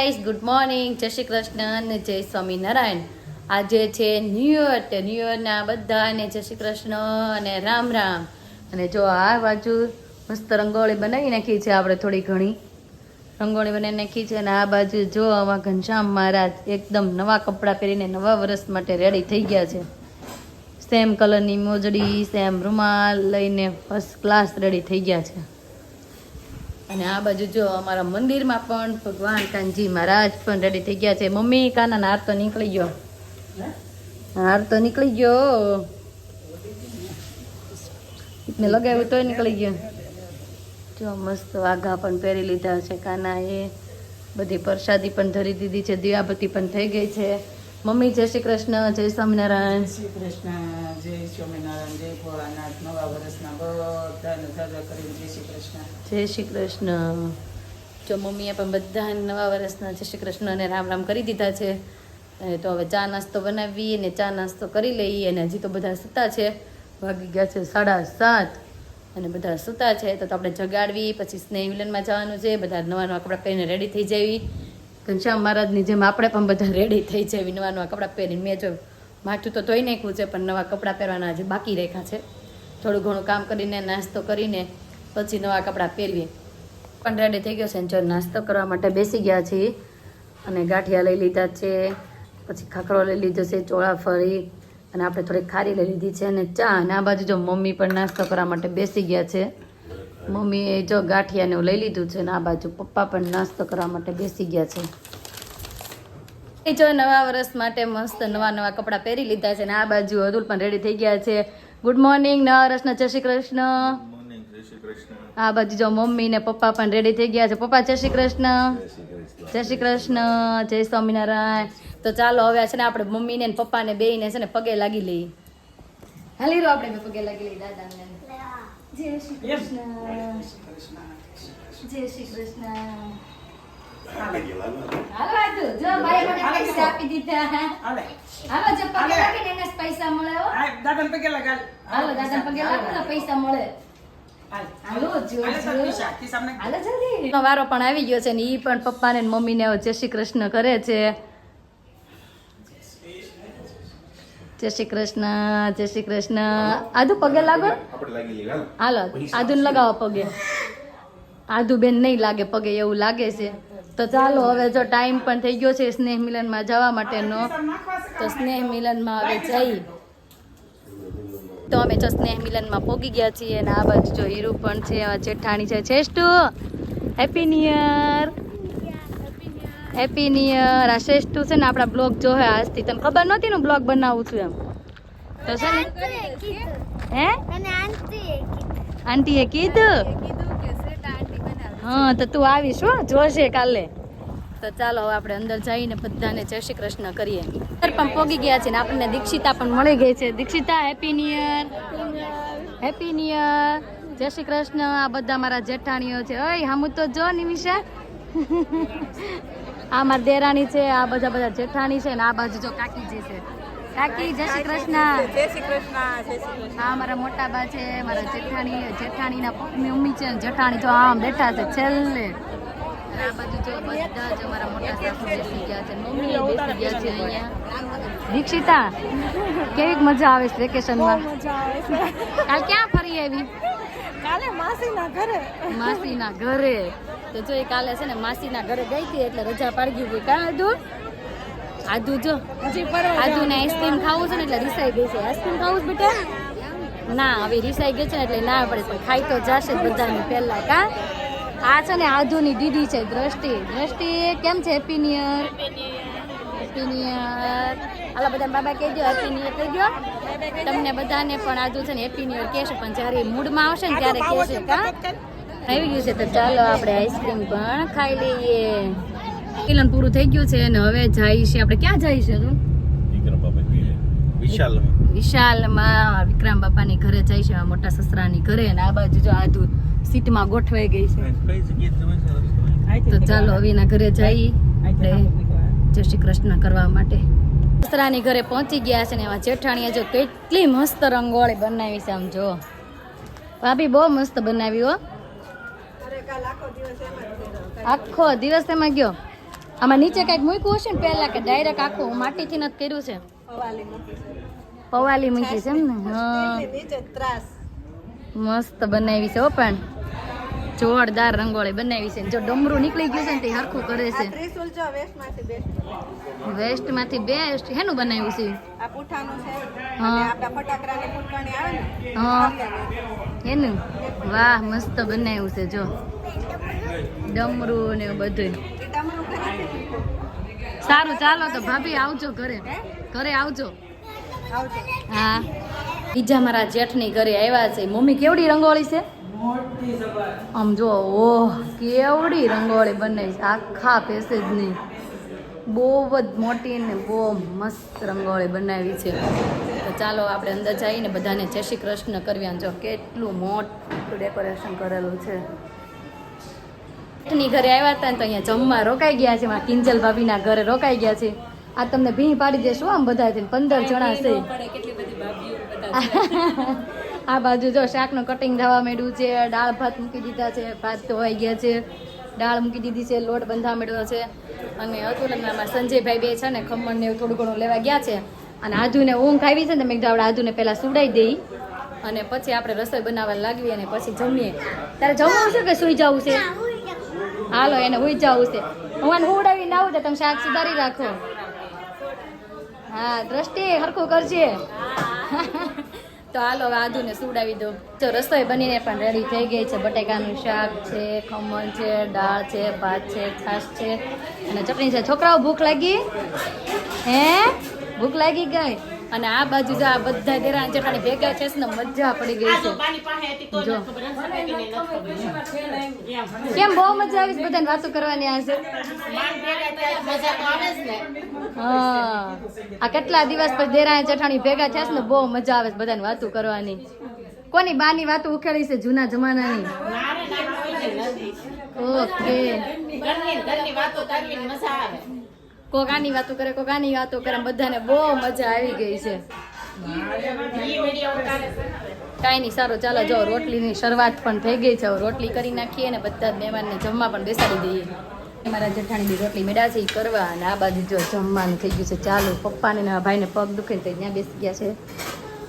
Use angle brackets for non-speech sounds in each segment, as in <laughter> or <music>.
Good morning જય શ્રી કૃષ્ણ અને જય સ્વામિનારાયણ. આજે છે ન્યૂ યર તે ન્યૂ યરના બધાને જય શ્રી કૃષ્ણ અને રામ રામ. અને જો આ બાજુ મસ્ત રંગોળી બનાવી નાખી છે આપણે થોડી ઘણી. રંગોળી બનાવી નાખી છે અને આ બાજુ જો આમાં ઘનશ્યામ મહારાજ એકદમ નવા કપડાં પહેરીને નવા વર્ષ માટે રેડી થઈ ગયા છે. સેમ કલરની મોજડી સેમ રૂમાલ લઈને ફર્સ્ટ ક્લાસ રેડી થઈ ગયા છે. અને આ બાજુ જો અમારા મંદિરમાં પણ ભગવાન કાનજી મહારાજ પણ રેડી થઈ ગયા છે. મમ્મી કાના હાર તો નીકળી ગયો. હાર તો નીકળી ગયો. મેં લગાવ્યું તોય નીકળી ગયો. જો મસ્ત વાઘા પણ પહેરી લીધા છે કાના એ બધી પ્રસાદી પણ ધરી દીધી છે દિયાબત્તી પણ થઈ ગઈ છે. મમ્મી જય શ્રી કૃષ્ણ જય સ્વામિનારાયણ. શ્રી કૃષ્ણ જય સ્વામિનારાયણ જય ભોળાનાથ નવા વર્ષના બધાને દાદા કરીને જય શ્રી કૃષ્ણ. જય શ્રી કૃષ્ણ. જો મમ્મીએ પણ બધા નવા વર્ષના જય શ્રી કૃષ્ણ અને રામ રામ કરી દીધા છે. તો હવે ચા નાસ્તો બનાવી અને ચા નાસ્તો કરી લઈએ અને હજી તો બધા સૂતા છે. વાગી ગયા છે સાડા સાત. અને બધા સૂતા છે તો તો આપણે જગાડવી પછી સ્નેહ વિલનમાં જવાનું છે. બધા નવા નવા કપડાં પહેરીને રેડી થઈ જવી. ઘનશ્યામ મહારાજની જેમ આપણે પણ બધા રેડી થઈ છે નવા નવા કપડાં પહેરીને. મેં જો માથું તો ધોઈ નાખ્યું છે, પણ નવા કપડાં પહેરવાના હજી બાકી રેખા છે. થોડું ઘણું કામ કરીને, નાસ્તો કરીને, પછી નવા કપડાં પહેરવીએ પણ રેડી થઈ ગયો છે જો નાસ્તો કરવા માટે બેસી ગયા છીએ અને ગાંઠિયા લઈ લીધા છે, પછી ખાખરો લઈ લીધો છે ચોળાફળી અને આપણે થોડીક ખારી લઈ લીધી છે અને ચા. અને આ બાજુ જો મમ્મી પણ નાસ્તો કરવા માટે બેસી ગયા છે. મમ્મીએ જો ગાંઠિયાને લઈ લીધું છે ને આ બાજુ પપ્પા પણ નાસ્તો કરવા માટે બેસી ગયા છે. એ જો નવા વર્ષ માટે મસ્ત નવા નવા કપડાં પહેરી લીધા છે ને આ બાજુ અતુલ પણ રેડી થઈ ગયા છે. ગુડ મોર્નિંગ નવા વર્ષના જય શ્રી કૃષ્ણ. આ બાજુ જો મમ્મી ને પપ્પા પણ રેડી થઈ ગયા છે. પપ્પા જય શ્રી કૃષ્ણ. જય શ્રી કૃષ્ણ. જય સ્વામિનારાયણ. તો ચાલો હવે છે ને આપણે મમ્મીને ને પપ્પાને બેયને છે ને પગે લાગી લઈએ. હાલી આપણે પગે લાગી લઈએ. દાદાને. જય શ્રી કૃષ્ણ શ્રી કૃષ્ણ એનો વારો પણ આવી ગયો છે ને ઈ પણ પપ્પા ને મમ્મીને ને જય શ્રી કૃષ્ણ કરે છે. જય શ્રી કૃષ્ણ જય શ્રી કૃષ્ણ. આદુ પગે લાગો? હાલ. આદુ લગાવો પગે. આદુ બેન નહીં લાગે પગે એવું લાગે છે. તો ચાલો હવે જો ટાઈમ પણ થઈ ગયો છે સ્નેહ મિલનમાં જવા માટેનો તો સ્નેહ મિલનમાં હવે જઈ. તો અમે જો સ્નેહ મિલનમાં પોગી ગયા છીએ અને આ બાજુ જો હીરુ પણ છે જેઠાણી છે. છેષ્ટુ happy new year happy near આ શ્રેષ્ઠ છે ને આપણા બ્લોગ જો હે આજથી. તને ખબર નહોતી ને બ્લોગ બનાવું છું એમ? તો છે ને? હે? આંટીએ કીધું? હા, તો તું આવીશ હો, જોશે કાલે. તો ચાલો હવે આપણે અંદર જઈને બધાને જય શ્રી કૃષ્ણ કરીએ. પણ પોગી ગયા છે ને આપણને દીક્ષિતા પણ મળી ગઈ છે. Dikshita happy near year happy near જય શ્રી કૃષ્ણ. આ બધા મારા જેઠાણીઓ છે. ઓય, હામું તો જો નિમિષા. આ મારા દેરાણી છે આ બધા બધા જેઠાણી છે ને આ બાજુ જો કાકીજી છે. કાકી જય શ્રી કૃષ્ણ. જય શ્રી કૃષ્ણ જય શ્રી કૃષ્ણ. આ મારા મોટા બા છે મારા જેઠાણી જેઠાણીના પપ્પની મમ્મી છે જેઠાણી તો આમ બેઠા છે છેલ્લે. આ બાજુ જો બધા જ અમારા મોટા સાસુ બેસી ગયા છે મમ્મી બેસી ગયા છે અહીંયા. દીક્ષિતા કેવી મજા આવે છે વેકેશનમાં? કાલ ક્યાં ફરી આવી? કાલે માસીના ઘરે. માસીના ઘરે. તો જો એ કાલે છે ને માસીના ઘરે ગઈ હતી એટલે રજા પાડી ગઈ કાં આદુ? આદુ જો. આદુ ને આઈસ્ક્રીમ ખાવું છે ને એટલે રિસાઈ ગઈ છે. આઈસ્ક્રીમ ખાવું છે બેટા? ના હવે રિસાઈ ગઈ છે ને એટલે ના પડે પણ ખાઈ તો જશે બધાની પહેલા. કા? આ છે ને આધુની દીદી છે દ્રષ્ટિ. દ્રષ્ટિ કેમ છે? Happy new year happy new હાલો બધા બાબા કહી દો હેપી ન્યુ યર કહી દો તમને બધાને પણ આદુ છે ને હેપી ન્યુ કહેશે પણ જ્યારે મૂડમાં આવશે ને ત્યારે કહેશે કા? આવી ગયું છે તો ચાલો આપણે આઈસ્ક્રીમ પણ ખાઈ લઈએ. કિલન પૂરું થઈ ગયું છે અને હવે જાય છે આપણે ક્યાં જાય છે તું? વિશાલ વિશાલમાં. વિક્રમ બાપાની ઘરે જાય છે આ મોટા સસરાની ઘરે અને આ બાજુ જો આધુ સીટમાં ગોઠવાઈ ગઈ છે. તો ચાલો હવે એના ઘરે જઈ આપણે જય શ્રી કૃષ્ણ કરવા માટે. સસરાની ઘરે પહોંચી ગયા છે ને એમાં જેઠાણીએ જો કેટલી મસ્ત રંગોળી બનાવી છે આમ જો. ભાભી બહુ મસ્ત બનાવી હો. આખો દિવસ એમાં ગયો. આમાં નીચે કંઈક મૂક્યું હશે ને પહેલા કે ડાયરેક્ટ આખું માટીથી નથી કર્યું છે. પવાલી મૂકી છે. એમ ને? હા. મસ્ત બનાવી છે હો પણ. જોરદાર રંગોળી બનાવી છે. જો ડમરું નીકળી ગયું છે ને તે હરખું કરે છે. ત્રિશુલ જો વેસ્ટમાંથી બેસ્ટ હેનું બનાવ્યું છે? આ પૂઠાનું છે. હા. અને આપણા ફટાકડાની ફૂટકણી આવે ને હા. આલિયાની. એનું? વાહ મસ્ત બનાવ્યું છે જો. ડમરું ને બધું સારું ચાલો તો ભાભી આવજો ઘરે. ઘરે આવજો. હા. બીજા મારા જેઠની ઘરે આવ્યા છે. મમ્મી કેવડી રંગોળી છે? આમ જો ઓહ કેવડી રંગોળી બનાવી છે. આખા પેસેજની બહુ જ મોટી ને બહુ મસ્ત રંગોળી બનાવી છે. તો ચાલો આપણે અંદર જઈને બધાને જય શ્રી કૃષ્ણ કરવી. જો કેટલું મોટું ડેકોરેશન કરેલું છે. જેઠની ઘરે આવ્યા હતા ને તો અહીંયા જમવા રોકાઈ ગયા છે મારા કિંજલ ભાભીના ઘરે રોકાઈ ગયા છે. આ તમને ભીણ પાડી દેશું આમ બધા છે પંદર જણા છે. આ બાજુ જો શાકનું કટિંગ થવા માંડ્યું છે દાળ ભાત મૂકી દીધા છે ભાત ધોવાઈ ગયા છે. દાળ મૂકી દીધી છે લોટ બંધા મેળવ્યો છે. અને અતુલનામાં સંજયભાઈ બે છે ને ખમણ ને થોડું ઘણું લેવા ગયા છે. અને આધુને ઊંઘ આવી છે ને મેં કીધું આપણે આધુને પહેલાં સુડાઈ દઈ. અને પછી આપણે રસોઈ બનાવવા લાગીએ અને પછી જમીએ. તારે જમવું છે કે સુઈ જવું છે? હાલો, એને હુઈ જવું છે. હું આને ઉડાવીને આવું તો તમે શાક સુધારી રાખો. હા, દ્રષ્ટિ હરખું કરજે. તો હાલો આદુને સુડાવી દો. તો રસોઈ બનીને પણ રેડી થઈ ગઈ છે. બટેકાનું શાક છે, ખમણ છે, દાળ છે, ભાત છે, છાશ છે. અને ચટણી છે. છોકરાઓ, ભૂખ લાગી? હે? ભૂખ લાગી ગઈ? અને આ બાજુ જો આ બધા દેરા ચટાણી ભેગા છે ને મજા પડી ગઈ છે. કેમ બહુ મજા આવી છે બધાને વાતો કરવાની આજે હા. આ કેટલા દિવસ પર દેરાણી જેઠાણી ભેગા થયા છે ને બહુ મજા આવે છે બધાને વાતો કરવાની. કોની બાની વાતો ઉખેડી છે જૂના જમાનાની? ઓકે. કોક આની વાતો કરે કોક આની વાતો કરે બધાને બહુ મજા આવી ગઈ છે. કાંઈ નહીં, સારું, ચાલો, જો, રોટલીની શરૂઆત પણ થઈ ગઈ છે. રોટલી કરી નાખીએ અને બધા મહેમાનને જમવા પણ બેસાડી દઈએ. મારા જેઠાણી રોટલી મેળા છે, એ કરવા. અને આ બાજુ જો જમવાનું થઈ ગયું છે, ચાલુ. પપ્પાને ને ભાઈને પગ દુખે તો ત્યાં બેસી ગયા છે.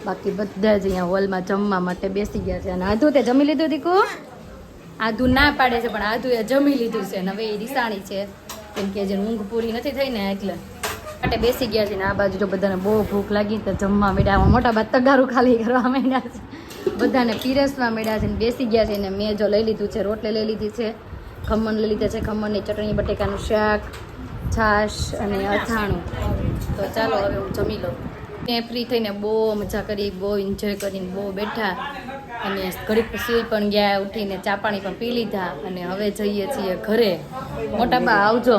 બાકી બધા જ અહીંયા હોલમાં જમવા માટે બેસી ગયા છે. અને આધુ તે જમી લીધું, દીકુ? આધુ ના પાડે છે, પણ આધુએ જમી લીધું છે. અને હવે એ રિસાણી છે. કેમ કે જે ઊંઘ પૂરી નથી થઈ ને એટલે માટે બેસી ગયા છે ને આ બાજુ જો બધાને બહુ ભૂખ લાગી તો જમવા મેળ્યા મોટા ભાત તગારું ખાલી કરવા માંડ્યા છે. બધાને પીરસવા માંડ્યા છે ને બેસી ગયા છે ને મેં જો લઈ લીધું છે, રોટલી લઈ લીધી છે, ખમણ લઈ લીધા છે, ખમણની ચટણી, બટેકાનું શાક, છાશ અને અથાણું. તો ચાલો હવે હું જમી લઉં. ત્યાં ફ્રી થઈને બહુ મજા કરી, બહુ એન્જોય કરીને બહુ બેઠા. અને ઘડીક સુઈ પણ ગયા ઉઠીને ચા પાણી પણ પી લીધા અને હવે જઈએ છીએ ઘરે. મોટા બા આવજો.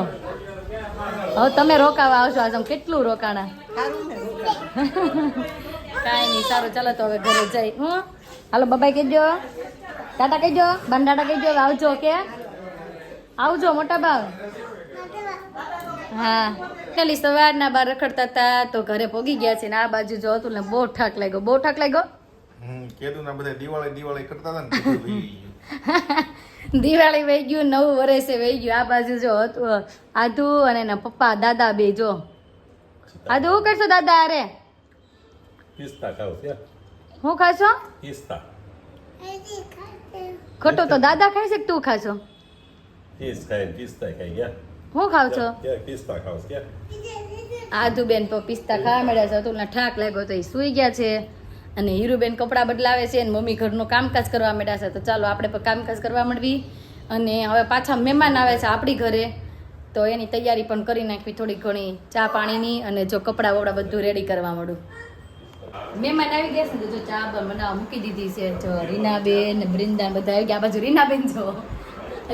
હવે તમે રોકાવા આવશો આજે કેટલું રોકાણા? કાંઈ નહીં, સારું, ચાલો તો હવે ઘરે જઈ. હું? હાલો બાબાઈ કહેજો ટાટા કહેજો બાન ટાટા કહેજો આવજો કે? આવજો મોટા બા હા. પેલી સવારના બાર રખડતા હતા, તો ઘરે પોગી ગયા છે ને આ બાજુ જો હતું ને બહુ ઠાક લાગ્યો. બહુ ઠાક લાગ્યો. હમ ના બધા દિવાળી દિવાળી કરતા હતા ને ગયું. <laughs> દિવાળી વહી ગયું નવું વર્ષે વહી ગયું. આ બાજુ જો હતું આધુ અને એના પપ્પા દાદા બે જો. આધુ શું કરશો દાદા અરે પિસ્તા ખાવ છે. હું ખાશો? પિસ્તા. ખોટો તો દાદા ખાય છે કે તું ખાશો? પીસ ખાય પિસ્તા ખાઈ ગયા. હું ખાવ છો? પિસ્તા ખાવ છે? આધુ બેન તો પિસ્તા ખાવા મળ્યા છે. અતુલને ઠાક લાગ્યો તો એ સૂઈ ગયા છે. અને હીરુબેન કપડાં બદલાવે છે અને મમ્મી ઘરનું કામકાજ કરવા માંડ્યા છે. તો ચાલો આપણે પણ કામકાજ કરવા માંડવી. અને હવે પાછા મહેમાન આવે છે આપણી ઘરે. તો એની તૈયારી પણ કરી નાખવી થોડી ઘણી. ચા પાણીની અને જો કપડાં વપડા બધું રેડી કરવા માંડું. મહેમાન આવી ગયા છે ને જો ચા બનાવવા મૂકી દીધી છે. જો રીનાબેન ને બધા આવી ગયા. આ બાજુ રીનાબેન જો.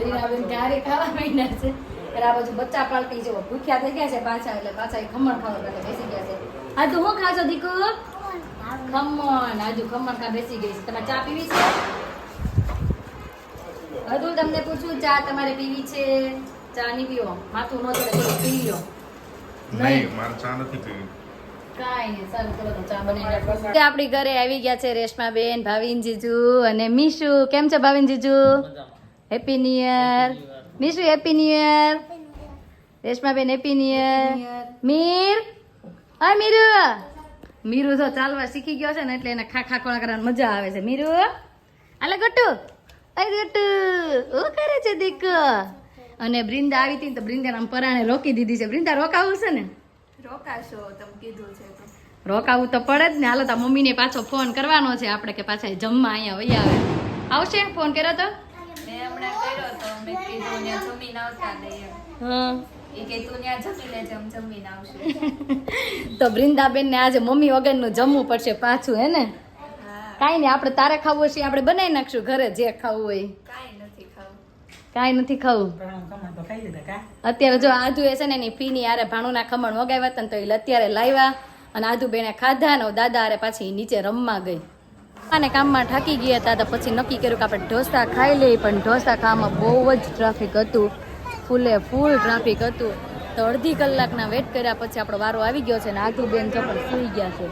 રીનાબેન ક્યારે ખાવા માંડ્યા છે. અને આ બાજુ બચ્ચા પાલટી જો ભૂખ્યા થઈ ગયા છે પાછા એટલે પાછા એ ખમણ ખાવા માટે બેસી ગયા છે. આજુ હું ખાશો દીકુ ખમણ હજુ ખમણ કા બેસી ગઈ છે? તમારે ચા પીવી છે? હજુ તમને પૂછું ચા તમારે પીવી છે? ચા નહીં પીવો. માથું ન ચડે પી લો નહીં મારે ચા નથી પીવી. આપણી ઘરે આવી ગયા છે રેશમા બેન ભાવિન જીજુ અને મીશુ. કેમ છે ભાવિન જીજુ? Happy new year Mishu happy new year Reshmaben happy new year Mir. હા મીરુ. મીરુ તો ચાલવા શીખી ગયો છે ને એટલે એને ખા ખા કરવાની મજા આવે છે. મીરુ? આલે ગટ્ટુ અરે ગટુ ઓ કરે છે દીક અને બ્રિંદા આવી હતી તો બ્રિંદા આમ પરાણે રોકી દીધી છે. બ્રિંદા રોકાવું છે ને? રોકાશો તમે કીધું છે તો. રોકાવું તો પડે જ ને. હાલો તા મમ્મીને પાછો ફોન કરવાનો છે. આપણે કે પાછા જમવા અહીંયા વહી આવે. આવશે? ફોન કર્યો તો? મેં હમણાં કર્યો તો. મેં કીધું ને જમીને આવતા નહીં હા. તું વૃંદાબેન ને આજે મમ્મી વગરનું જમવું પડશે પાછું હે ને? કાંઈ નહીં આપણે તારે ખાવું હશે આપણે બનાવી નાખશું ઘરે જે ખાવું હોય. કાંઈ નથી ખાવું. કાંઈ નથી ખાવું. પણ ખમણ તો ખાઈ લીધા કા? અત્યારે જો આજુ એ છે ને એની ફીની આરે ભાણુના ખમણ વગાવ્યા હતા ને તો એ અત્યારે લાવ્યા અને આજુ બેને ખાધા ને દાદા આરે પાછી નીચે રમવા ગઈ. અને કામમાં થાકી ગયા હતા તો પછી નક્કી કર્યું કે આપણે ઢોસા ખાઈ લઈએ પણ ઢોસા ખાવામાં બહુ જ ટ્રાફિક હતું. ફૂલે ફૂલ ટ્રાફિક હતું. તો અડધી કલાકના વેટ કર્યા પછી આપણો વારો આવી ગયો છે ને આદુ બેન તો પણ સૂઈ ગયા છે.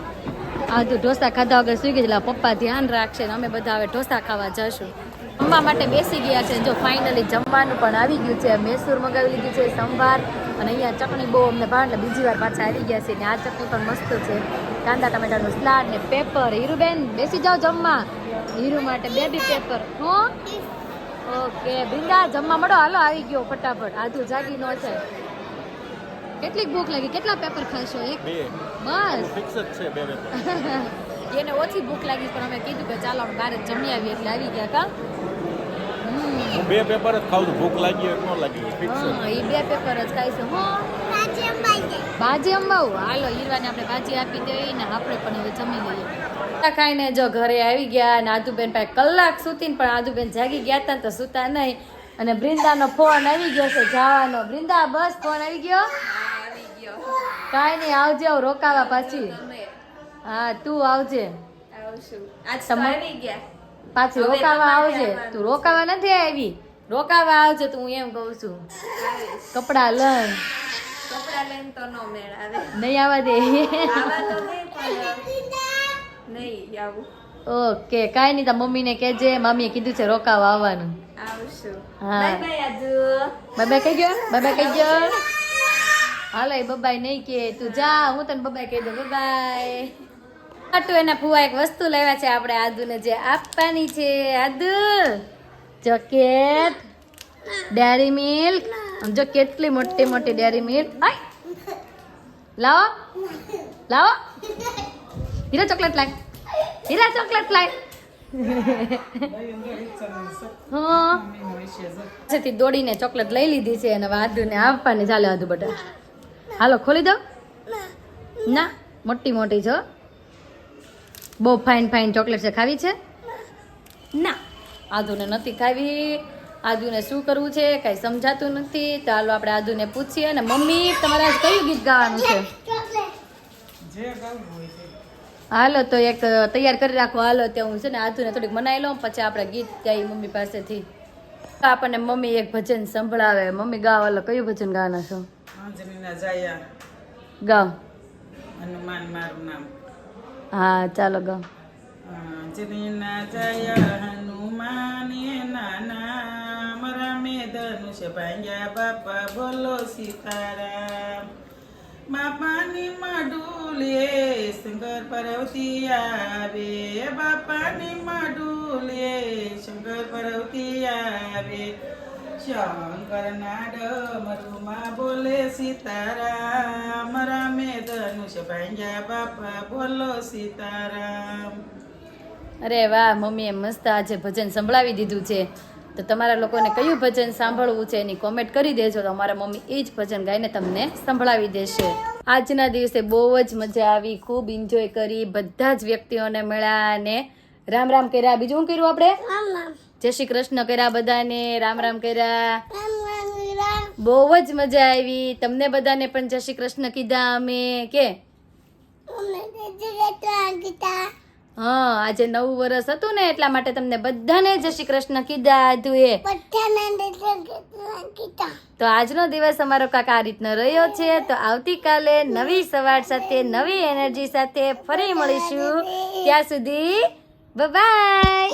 આદુ ઢોસા ખાધા વગર સૂઈ ગયા એટલે પપ્પા ધ્યાન રાખશે ને અમે બધા હવે ઢોસા ખાવા જશું. જમવા માટે બેસી ગયા છે જો ફાઇનલી જમવાનું પણ આવી ગયું છે. મેસૂર મગાવી લીધું છે સંભાર. અને અહીંયા ચટણી બહુ અમને ભાવ એટલે બીજી વાર પાછા આવી ગયા છે. ને આ ચટણી પણ મસ્ત છે. કાંદા, ટમેટાનું સલાડ ને પેપર હીરુબેન, બેસી જાઓ જમવા. હીરુ માટે બેબી પેપર હો? ઓકે બિંદા જમવા મળો. હાલો આવી ગયો ફટાફટ. આધુ જાગી નો છે કેટલીક ભૂખ લાગી? કેટલા પેપર ખાશો? એક? બસ. ફિક્સ જ છે બે પેપર <laughs> એને ઓછી ભૂખ લાગી પણ અમે કીધું કે ચાલો આપણે બહાર જ જમી આવીએ એટલે આવી ગયા કા? હમ. બે પેપર જ ખાવ ભૂખ લાગી ન લાગી ફિક્સ હા એ બે પેપર જ ખાઈશું હો. ભાજી અંબાવું હાલો હીરવાને આપણે ભાજી આપી દઈએ ને આપણે પણ હવે જમી લઈએ. ખાઈને જો ઘરે આવી ગયા અને આદુબેન પાસે કલાક સુતી પણ આદુબેન જાગી ગયા હતા તો સૂતા નહીં. અને બ્રિંદાનો ફોન આવી ગયો છે જવાનો. બ્રિંદા બસ ફોન આવી ગયો? કાંઈ નહીં આવજે હું રોકાવા પાછી. હા તું આવજે. પાછી રોકાવા આવજે. તું રોકાવા નથી આવી. રોકાવા આવજે તું એમ કહું છું. કપડા લઈ કપડા લઈને તો નો મેળ આવે. નહીં આવવા દે. નહીં આવું. ઓકે કાંઈ નહીં તાર મમ્મીને કહેજે. મમ્મીએ કીધું છે રોકાવા આવવાનું. આવશું. હા. બાય બાય કહી ગયો બાય કહી ગયો હાલો એ બબાઈ નહીં કે તું જા હું તને બબાઈ કહી દઉં. બબાય આટુ એના ફુવા એક વસ્તુ લેવા છે આપણે આદુને જે આપવાની છે. આદુ જોકેટ ડેરી મિલ્ક. જો કેટલી મોટી મોટી ડેરી મિલ્ક. લાવો. લાવો. હીરો ચોકલેટ લાય. હીરા ચોકલેટ લાય દોડીને ચોકલેટ લઈ લીધી છે અને હવે આદુને આપવાની ચાલે આદુ બટા હાલો ખોલી દો. ના મોટી મોટી છો બહુ ફાઇન ફાઇન ચોકલેટ છે ખાવી છે? ના આદુને નથી ખાવી. આદુને શું કરવું છે કાંઈ સમજાતું નથી. તો હાલો આપણે આદુને પૂછીએ અને મમ્મી તમારે કયું ગીત ગાવાનું છે? જે ગાવું હોય તે હાલો તો એક તૈયાર કરી રાખો. હાલો ત્યાં હું છે ને આધુને થોડીક મનાઈ લઉં પછી આપણે ગીત ગાઈ મમ્મી પાસેથી. આપણને મમ્મી એક ભજન સંભળાવે. મમ્મી ગાવ હાલો કયું ભજન ગાવાના છો? ગાવ. હનુમાન મારું નામ. હા ચાલો ગાવ. અંજનીના જય હનુમાન નાના. મારા મેં ધનુષ ભાંગ્યા બાપા બોલો સીતારામ. બાપાની માડુલે શંકર પરવતી આવે. બાપાની માડુલે શંકર પરવતી આવે. શંકર નાડ મરુમાં બોલે સીતારામ. રામે ધનુષ ભાંગ્યા બાપા બોલો સીતારામ. અરે વાહ, મમ્મીએ મસ્ત આજે ભજન સંભળાવી દીધું છે. તો તમારા લોકોને કયું ભજન સાંભળવું છે એની કોમેન્ટ કરી દેજો તો અમારા મમ્મી એ જ ભજન ગાઈને તમને સંભળાવી દેશે. આજના દિવસે બહુ જ મજા આવી ખૂબ એન્જોય કરી બધા જ વ્યક્તિઓને મળ્યા અને રામ રામ કર્યા. બીજું શું કર્યું આપણે? જય શ્રી કૃષ્ણ કર્યા બધાને રામ રામ કર્યા. બહુ જ મજા આવી. તમને બધાને પણ જય શ્રી કૃષ્ણ કીધા અમે. કે? હા આજે નવું વર્ષ હતું ને એટલા માટે તમને બધાને જય શ્રી કૃષ્ણ કીધા હતું એ. તો આજનો દિવસ અમારો કાંક આ રીતનો રહ્યો છે. તો આવતીકાલે નવી સવાર સાથે નવી એનર્જી સાથે ફરી મળીશું. ત્યાં સુધી બાય